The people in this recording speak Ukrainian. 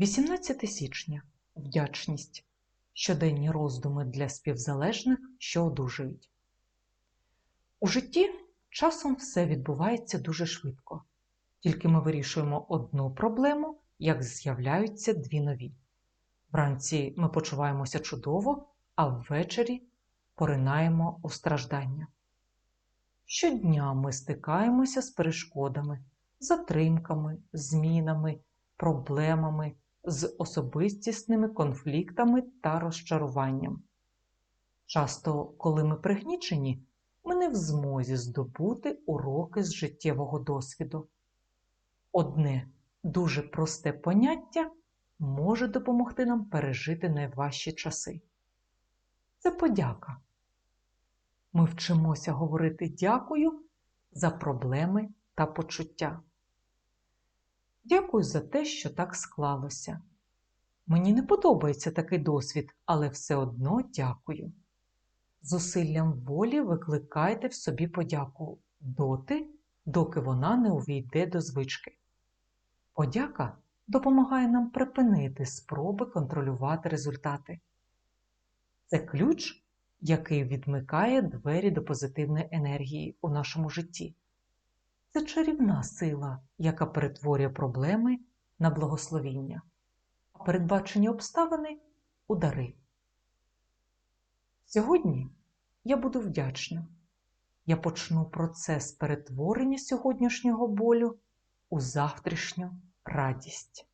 18 січня. Вдячність. Щоденні роздуми для співзалежних, що одужують. У житті часом все відбувається дуже швидко. Тільки ми вирішуємо одну проблему, як з'являються дві нові. Вранці ми почуваємося чудово, а ввечері поринаємо у страждання. Щодня ми стикаємося з перешкодами, затримками, змінами, проблемами, з особистісними конфліктами та розчаруванням. Часто, коли ми пригнічені, ми не в змозі здобути уроки з життєвого досвіду. Одне дуже просте поняття може допомогти нам пережити найважчі часи. Це подяка. Ми вчимося говорити дякую за проблеми та почуття. Дякую за те, що так склалося. Мені не подобається такий досвід, але все одно дякую. Зусиллям волі викликайте в собі подяку доти, доки вона не увійде до звички. Подяка допомагає нам припинити спроби контролювати результати. Це ключ, який відмикає двері до позитивної енергії у нашому житті. Це чарівна сила, яка перетворює проблеми на благословіння, а передбачені обставини у дари. Сьогодні я буду вдячна. Я почну процес перетворення сьогоднішнього болю у завтрашню радість.